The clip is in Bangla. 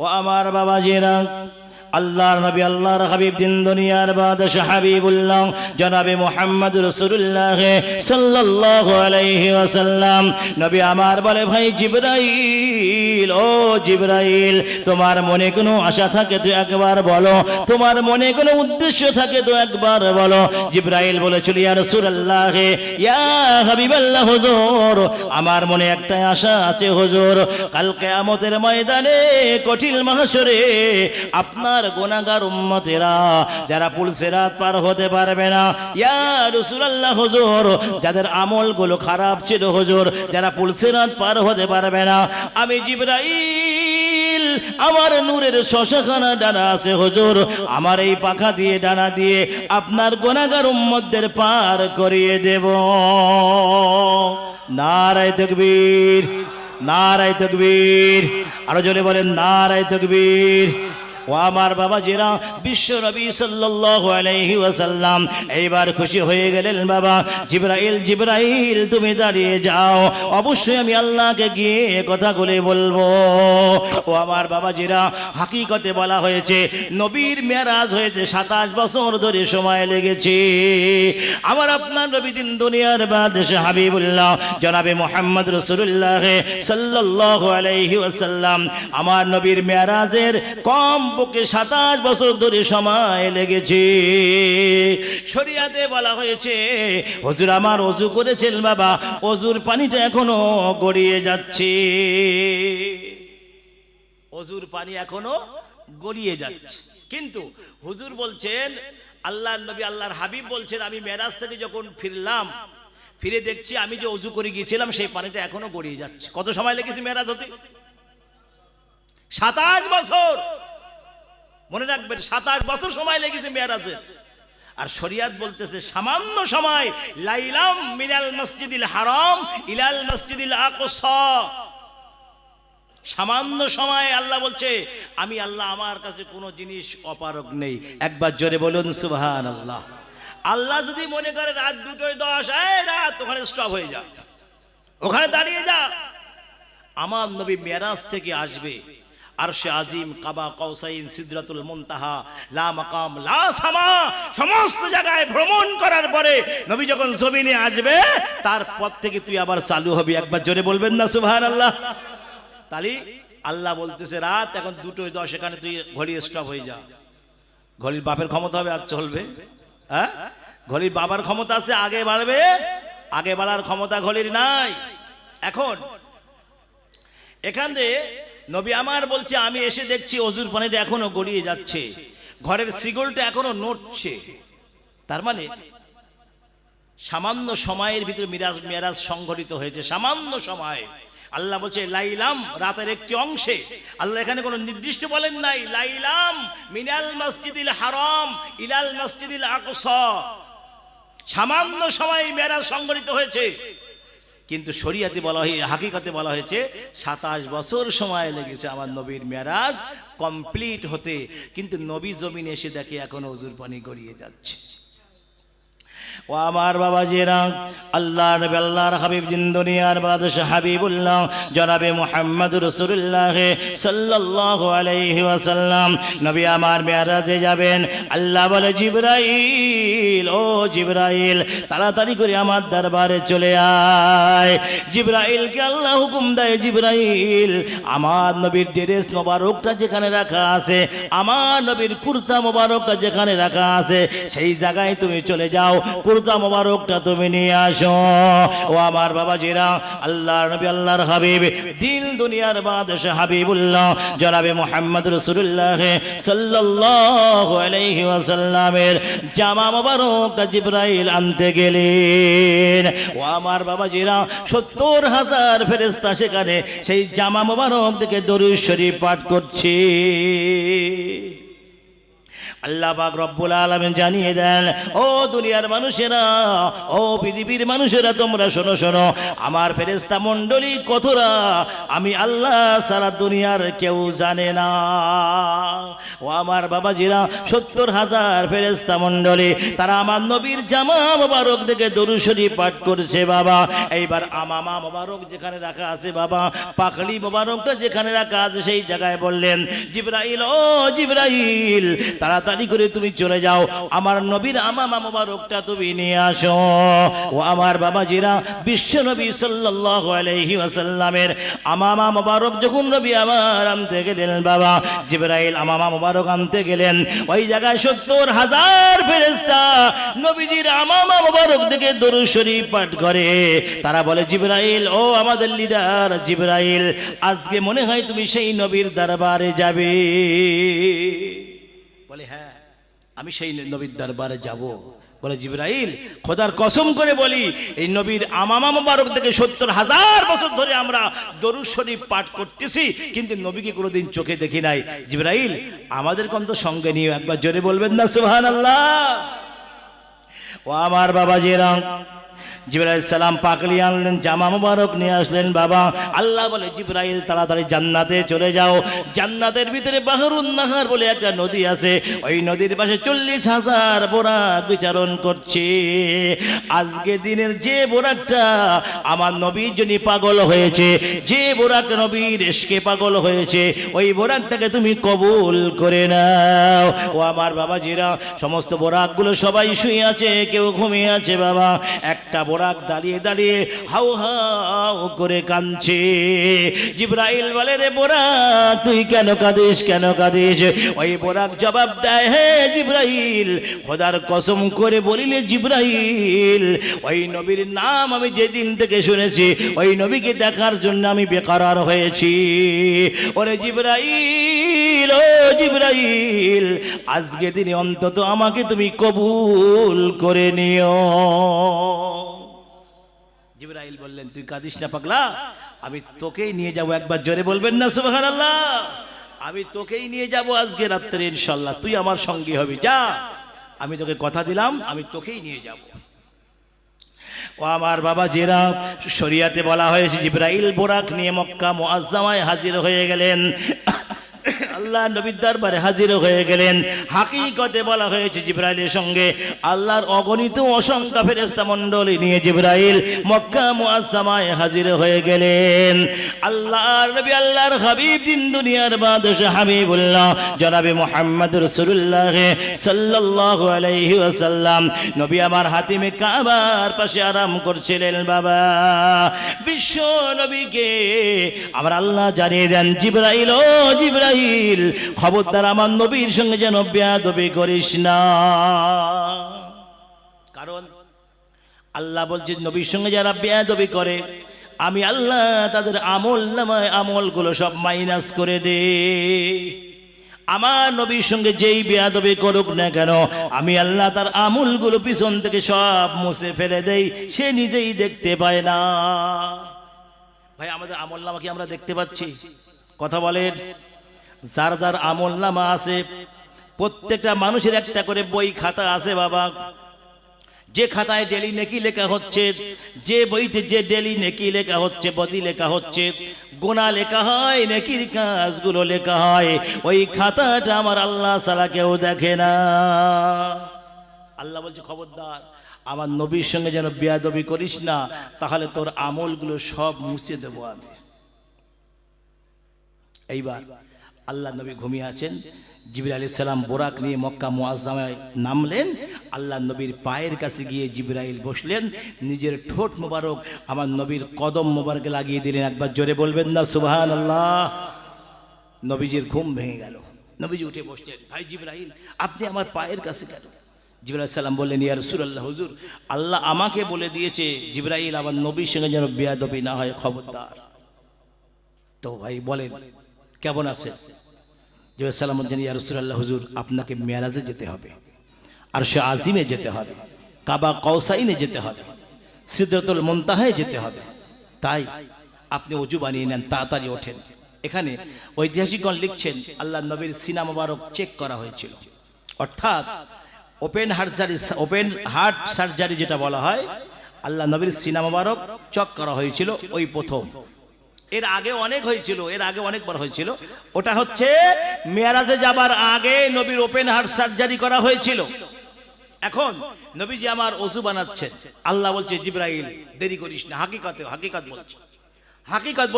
ও আমার বাবাজিরা আল্লাহর নবী, আল্লাহর হাবিব, দিন দুনিয়ার বাদশাহ হাবিবুল্লাহ, জনাবে মুহাম্মদ রাসূলুল্লাহ সাল্লাল্লাহু আলাইহি ওয়াসাল্লাম। নবী আমার বলে, ভাই জিবরাইল, ও জিবরাইল, তোমার মনে কোনো আশা থাকে তো একবার বলো, তোমার মনে কোনো উদ্দেশ্য থাকে তো একবার বলো। জিবরাইল বলেছিল, ইয়া রাসূলুল্লাহ, ইয়া হাবিবাল্লাহ, হুজুর, আমার মনে একটাই আশা আছে, হুজুর, কাল কিয়ামতের ময়দানে কঠিন মাহশরে আপনার গোনাগার উম্মতেরা, যারা পুলসেরাত পার হতে পারবে না। ইয়া রাসূলুল্লাহ হুজুর, যাদের আমলগুলো খারাপ ছিল হুজুর, যারা পুলসেরাত পার হতে পারবে না। আমি জিবরাইল, আমার নূরের শশাখানা ডানা আছে হুজুর, আমার এই পাখা দিয়ে ডানা দিয়ে আপনার গোনাগার উম্মতদের পার করিয়ে দেব। নারায় তকবীর নারায় তকবীর, আরও জোরে বলেন, নারায় তকবীর। ও আমার বাবা জিরা বিশ্ব নবী সাল্লাল্লাহু আলাইহি এইবার খুশি হয়ে গেলেন বাবা। জিব্রাইল জিব্রাইল, তুমি দাঁড়িয়ে যাও। অবশ্যই আমি আল্লাহকে গিয়ে কথাগুলি বলব। ও আমার বাবা জিরা হাকিকতে বলা হয়েছে, নবীর মেরাজ হয়েছে সাতাশ বছর ধরে সময় লেগেছে। আমার আপনার নবী দিন দুনিয়ার বাদেশে হাবিবুল্লাহ, জনাবে মোহাম্মদ রসুল্লাহ সাল্লাল্লাহু আলাইহি ওয়াসাল্লাম, আমার নবীর মেরাজের কম পক্ষে সাতাশ বছর ধরে সময় লেগেছে। শরিয়াতে বলা হয়েছে, হুজুর, আমার অজু করেছেন বাবা, অজুর পানিটা এখনও গড়িয়ে যাচ্ছে। অজুর পানি এখনও গড়িয়ে যাচ্ছে। কিন্তু হুজুর বলছেন, আল্লাহর নবী, আল্লাহর হাবিব বলছেন, আমি মেরাজ থেকে যখন ফিরলাম, ফিরে দেখছি আমি যে অজু করে গিয়েছিলাম, সেই পানিটা এখনও গড়িয়ে যাচ্ছে। কত সময় লেগেছে মেরাজ হতে? সাতাশ বছর! মনে রাখবেন, সাতাশ বছর সময় লেগেছে মেয়ারাজের। আর শরিয়াত বলতেছে, সামান্য সময়, লাইলাম মিনাল মসজিদিল হারাম ইলাল মসজিদিল আকসা। সামান্য সময় আল্লাহ বলছে, আমি আল্লাহ আমার কাছে কোনো জিনিস অপারক নেই। একবার জোরে বলুন সুবহান আল্লাহ আল্লাহ যদি মনে করে রাত দুটোয় দশ রাত, ওখানে স্টপ হয়ে যা। ওখানে দাঁড়িয়ে যা। আমার নবী মেরাজ থেকে আসবে। আর সে আজিম, কাবা কৌসাইন সিদ্রাতুল মুনতাহা, লা মাকাম, লা সামা, সমস্ত জায়গায় ভ্রমণ করার পরে নবী যখন জমিনে আসবে তারপর থেকে তুই আবার চালু হবি। একবার জোরে বলবেন না, সুবহানাল্লাহ। তালি, আল্লাহ বলতেছে, রাত এখন দুটোই দশ, এখানে তুই ঘড়ি স্টপ হয়ে যা। ঘড়ির বাপের ক্ষমতা হবে আর চলবে। হ্যাঁ? ঘড়ির বাবার ক্ষমতা আছে, আগে বাড়বে। আগে বাড়ার ক্ষমতা ঘড়ির নাই। এখন, এখান থেকে নবী আমার বলছে, আমি এসে দেখছি অজুর পানিটা এখনও গড়িয়ে যাচ্ছে। ঘরের শ্রীগোলটা এখনও নড়ছে। তার মানে সামান্য সময়ের ভিতরে মিরাজ মেরাজ সংঘটিত হয়েছে। সামান্য সময়। আল্লাহ বলছে, লাইলাম রাতের একটি অংশে। আল্লাহ এখানে কোনো নির্দিষ্ট বলেন নাই, লাইলাম মিনাল মসজিদিল হারাম ইলাল মসজিদিল আকসা। সামান্য সময় মেরাজ সংঘটিত হয়েছে। কিন্তু শরিয়াতে বলা হয়ে, হাকিকতে বলা হয়েছে, সাতাশ বছর সময় লেগেছে আমার নবীর মেরাজ কমপ্লিট হতে। কিন্তু নবী জমিন এসে দেখে এখন অজুর পানি গড়িয়ে যাচ্ছে। ও আমার বাবা জেরা আল্লাহ নবী আল্লাহর হাবিব জিন দুনিয়ার বাদশাহ হাবিবুল্লাহ, জনাবে মুহাম্মদ রাসূলুল্লাহ সাল্লাল্লাহু আলাইহি ওয়াসাল্লাম। নবী আমার মেরাজে যাবেন। আল্লাহ বলে, জিবরাইল, ও জিবরাইল, তাড়াতাড়ি করে আমার দরবারে চলে আয়। জিবরাইলকে আল্লাহ হুকুম দেয়, জিবরাইল, আমার নবীর ড্রেস মোবারকটা যেখানে রাখা আছে, আমার নবীর কুর্তা মোবারকটা যেখানে রাখা আছে, সেই জায়গায় তুমি চলে যাও। কুর্তা মোবারকটা তুমি নিয়ে আসো। ও আমার বাবা জিরা আল্লাহ নবী, আল্লাহর হাবিব, দিন দুনিয়ার বাদশাহ হাবিবুল্লাহ, জনাবে মোহাম্মদ রসুল্লাহ সাল্লাল্লাহু আলাইহি ওয়াসাল্লামের জামা মোবারকটা জিব্রাইল আনতে গেলেন। ও আমার বাবা জিরা সত্তর হাজার ফেরেস্তা সেখানে সেই জামা মোবারক থেকে দরুদ শরীফ পাঠ করছে। আল্লাহ রব্বুল আলামিন জানিয়ে দেন, ও দুনিয়ার মানুষেরা, ও পৃথিবীর মানুষেরা, তোমরা শোনো শোনো, আমার ফেরেস্তা মণ্ডলী কতরা? আমি আল্লাহ সারা দুনিয়ার কেউ জানে না। ও আমার বাবাজিরা, সত্তর হাজার ফেরেস্তা মণ্ডলী, তারা আমার নবীর জামা মোবারক দেখে দরুশরী পাঠ করছে, বাবা। এইবার আমামা মোবারক যেখানে রাখা আছে, বাবা পাখলি মোবারকটা যেখানে রাখা আছে, সেই জায়গায় বললেন, জিব্রাইল, ও জিব্রাইল তাড়াতাড়ি করে তুমি চলে যাও। আমার নবীর আমামা মোবারকটা তুমি নিয়ে আসো। ও আমার বাবাজিরা, বিশ্ব নবী সাল্লাল্লাহু আলাইহি ওয়াসাল্লামের আমামা মোবারক যখন নবী আমার আনতে গেলেন, বাবা জিব্রাইল আমামা মোবারক আনতে গেলেন, ওই জায়গায় সত্তর হাজার ফেরেস্তা নবীজির আমামা মোবারক দেখে দরুদ শরীফ পাঠ করে। তারা বলে, জিবরাইল, ও আমাদের লিডার জিবরাইল, আজকে মনে হয় তুমি সেই নবীর দরবারে যাবে। বলে হ্যাঁ আমি সেই নবীর দরবারে যাব। বলে জিব্রাইল, খোদার কসম করে বলি, এই নবীর আমামা মোবারক থেকে সত্তর হাজার বছর ধরে আমরা দরুদ শরীফ পাঠ করতেছি, কিন্তু নবীকে কোনোদিন চোখে দেখি নাই। জিব্রাইল আমাদের কোন তো সঙ্গে নিয়ে একবার জোরে বলবেন না, সুবহানাল্লাহ? ও আমার বাবা জিরাম জিব্রাইল সালাম পাকলি আনলেন, জামা মুবারক নিয়ে আসলেন, বাবা। আল্লাহ বলে, জিব্রাইল, তাড়াতাড়ি জান্নাতে চলে যাও। জান্নাতের ভিতরে বাহরুন নাহার বলে একটা নদী আছে। ওই নদীর পাশে চল্লিশ হাজার বোরাক বিচারণ করছে। আজকে দিনের যে বোরাকটা আমার নবীর জন্য পাগল হয়েছে, যে বোরাক নবীর এসকে পাগল হয়েছে, ওই বোরাকটাকে তুমি কবুল করে নাও। ও আমার বাবাজিরা, সমস্ত বোরাকগুলো সবাই শুয়ে আছে, কেউ ঘুমিয়ে আছে, বাবা। একটা বোরাক দাঁড়িয়ে দাঁড়িয়ে হাউ হাউ করে কাঁদছে। জিব্রাইল বলে, রে বোরাক, তুই কেন কাঁদিস কেন কাঁদিস? ওই বোরাক জবাব দেয়, হে জিব্রাইল, খোদার কসম করে বলিলে জিব্রাইল, ওই নবীর নাম আমি যেদিন থেকে শুনেছি, ওই নবীকে দেখার জন্য আমি বেকারার হয়েছি। ওরে জিব্রাইল, ও জিব্রাইল, আজকে দিনে অন্তত আমাকে তুমি কবুল করে নিও। জিব্রাইল বললেন, তুই কাঁদিস না পাগলা, আমি তোকেই নিয়ে যাব। একবার জোরে বলবেন না, সুবহানাল্লাহ। আমি তোকেই নিয়ে যাব আজকে রাত্রে ইনশাল্লাহ তুই আমার সঙ্গী হবি, যা। আমি তোকে কথা দিলাম, আমি তোকেই নিয়ে যাব। ও আমার বাবা জেরা, শরিয়াতে বলা হয়েছে, জিব্রাইল বোরাক নিয়ে মক্কা মুআজ্জামায় হাজির হয়ে গেলেন। আল্লাহ নবীর দরবারে হাজির হয়ে গেলেন। হাকিকতে বলা হয়েছে জিব্রাইলের সঙ্গে, আল্লাহর অগণিত অসংখ্য ফেরেস্তা মণ্ডলী নিয়ে জিব্রাইল মক্কা মুআজ্জামায় হাজির হয়ে গেলেন। আল্লাহর নবী, আল্লাহর হাবিব দিন দুনিয়ার বাদশা হাবিবুল্লাহ, জনাবে মুহাম্মদ রাসূলুল্লাহ সাল্লাল্লাহু আলাইহি ওয়াসাল্লাম। নবী আমার হাতিমে কাবার পাশে আরাম করছিলেন, বাবা। বিশ্ব নবীকে আমার আল্লাহ জানিয়ে দেন, জিব্রাইল ও জিব্রাইল খবরদার আমার নবীর সঙ্গে যেন বেয়াদবি করিস না। কারণ আল্লাহ বলছে, নবীর সঙ্গে যারা বেয়াদবি করে, আমি আল্লাহ তাদের আমল নামায় আমলগুলো সব মাইনাস করে দে। আমার নবীর সঙ্গে যেই বেয়াদবি করুক না কেন, আমি আল্লাহ তার আমলগুলো পিছন থেকে সব মুছে ফেলে দেই, সে নিজেই দেখতে পায় না। ভাই, আমাদের আমল নামা কি আমরা দেখতে পাচ্ছি? কথা বলেন। যার যার আমল নামা আছে, প্রত্যেকটা মানুষের একটা করে বই খাতা আছে বাবা। যে খাতায় ডেলি নেকি লেখা হচ্ছে, যে বইতে যে ডেলি নেকি লেখা হচ্ছে, বদি লেখা হচ্ছে, গোনা লেখা হয়, নেকির কাজগুলো লেখা হয়, ওই খাতাটা আমার আল্লাহ সালা কেউ দেখে না। আল্লাহ বলছে, খবরদার, আমার নবীর সঙ্গে যেন বেয়াদবি করিস না, তাহলে তোর আমলগুলো সব মুছে দেবো আমি। এইবার আল্লাহ নবী ঘুমিয়ে আছেন। জিবির আলী সালাম বোরাক নিয়ে মক্কা মোয়াজ্জামায় নামলেন। আল্লাহ নবীর পায়ের কাছে গিয়ে জিব্রাইল বসলেন। নিজের ঠোঁট মোবারক আমার নবীর কদম মোবারকে লাগিয়ে দিলেন। একবার জোরে বলবেন না সুবহান আল্লাহ নবীজির ঘুম ভেঙে গেল। নবীজি উঠে বসলেন, ভাই জিব্রাইল, আপনি আমার পায়ের কাছে কেন? জিবরাইল সালাম বললেন, ইয়া রাসূলুল্লাহ, হুজুর, আল্লাহ আমাকে বলে দিয়েছে, জিবরাইল আমার নবীর সঙ্গে যেন বেয়াদবি না হয়, খবরদার। তো ভাই বলেন কেমন আছে? জিবরাইল সালাম বলছেন, ইয়া রাসূলুল্লাহ, হুজুর, আপনাকে মেয়ারাজে যেতে হবে। আর সে আজিমে যেতে হবে। কাবা কৌসাইনে যেতে হবে। সিদ্ধাতুল মুনতাহায় যেতে হবে। তাই আপনি অজু বানিয়ে নেন, তাড়াতাড়ি ওঠেন। এখানে ঐতিহাসিকগণ লিখছেন, আল্লাহ নবীর সিনা মোবারক চেক করা হয়েছিল। অর্থাৎ ওপেন হার্জারি ওপেন হার্ট সার্জারি যেটা বলা হয়, আল্লাহ নবীর সিনেমা বারক চক করা হয়েছিল ওই প্রথম। এর আগে অনেক হয়েছিল, এর আগে অনেকবার হয়েছিল। ওটা হচ্ছে মেয়ারাজে যাবার আগে নবীর ওপেন হার্ট সার্জারি করা হয়েছিল। এখন নবীজি আমার অসু বানাচ্ছেন। আল্লাহ বলছে, জিব্রাইল, দেরি করিস না, হাকিকতে, হাকিকত বলছে। হাকিকত বলছে